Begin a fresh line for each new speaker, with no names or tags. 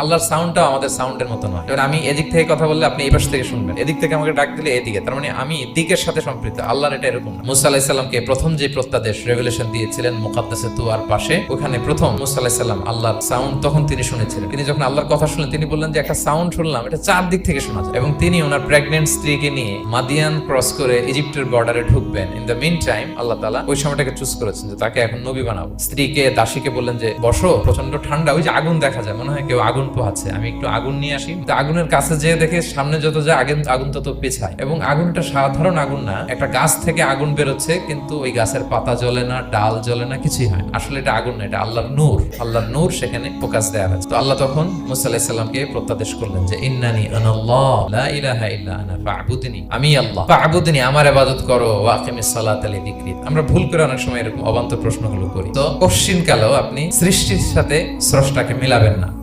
আল্লাহর সাউন্ডটাও আমাদের সাউন্ডের মতো নয়। এবার আমি এদিক থেকে কথা বললে আপনি এই পাশ থেকে শুনবেন। এদিক থেকে আমাকে ডাক দিলে এদিকে। তার মানে আমি দিকের সাথে সম্পৃক্ত। আল্লাহর এটা এরকম না। মুসা আলাহিসাল্লামকে প্রথম যে প্রত্যাদেশ রেভুলেশন দিয়েছিলেন মুকাদ্দাসে তুয়ার পাশে, ওখানে প্রথম মুসা আলাহিসাল্লাম আল্লাহর সাউন্ড তখন তিনি শুনেছিলেন। তিনি যখন আল্লাহর কথা শুনলেন, তিনি বললেন যে একটা সাউন্ড শুনলাম, এটা চার দিক থেকে শোনা যায়। এবং তিনি ওনার প্রেগনেন্ট স্ত্রীকে নিয়ে মাদিয়ান ক্রস করে ইজিপ্টের বর্ডারে ঢুকবেন। ইন দ্য মিন টাইম আল্লাহ তালা ওই সময়টাকে চুজ করেছেন যে তাকে এখন নবী বানাবো। স্ত্রীকে, দাসীকে বললেন যে, বসো প্রচণ্ড ঠান্ডা। ওই যে আগুন দেখা যায়। মনে হয় কেউ আগুন পোহাচ্ছে আমি একটু আগুন নিয়ে আসি। আগুনের কাছে যেয়ে দেখে সামনে যত যায় আগুন আগুন তত পেছায়। এবং আগুনটা সাধারণ আগুন না, একটা গাছ থেকে আগুন বেরোচ্ছে, কিন্তু ওই গাছের পাতা জ্বলে না, ডাল জ্বলে না, কিছুই হয় আসলে এটা আগুন না, এটা আল্লাহর নূর। আল্লাহর নূর সেখানে ফোকাস দেওয়া হয়েছে। তো আল্লাহ তখন মুসা আলাইহিস প্রত্যাদেশ করলেন যে, ইন্নানি আনাল্লাহ, লা ইলাহা ইল্লা আনা আমি আল্লাহ। আমার ইবাদত করো, ওয়া আকিমিস সালাতা লিযিকরি। আমরা ভুল করে অনেক সময় এরকম অবান্তর প্রশ্নগুলো করি। তো কশ্চিন কালেও আপনি সৃষ্টির সাথে স্রষ্টাকে মিলাবেন না।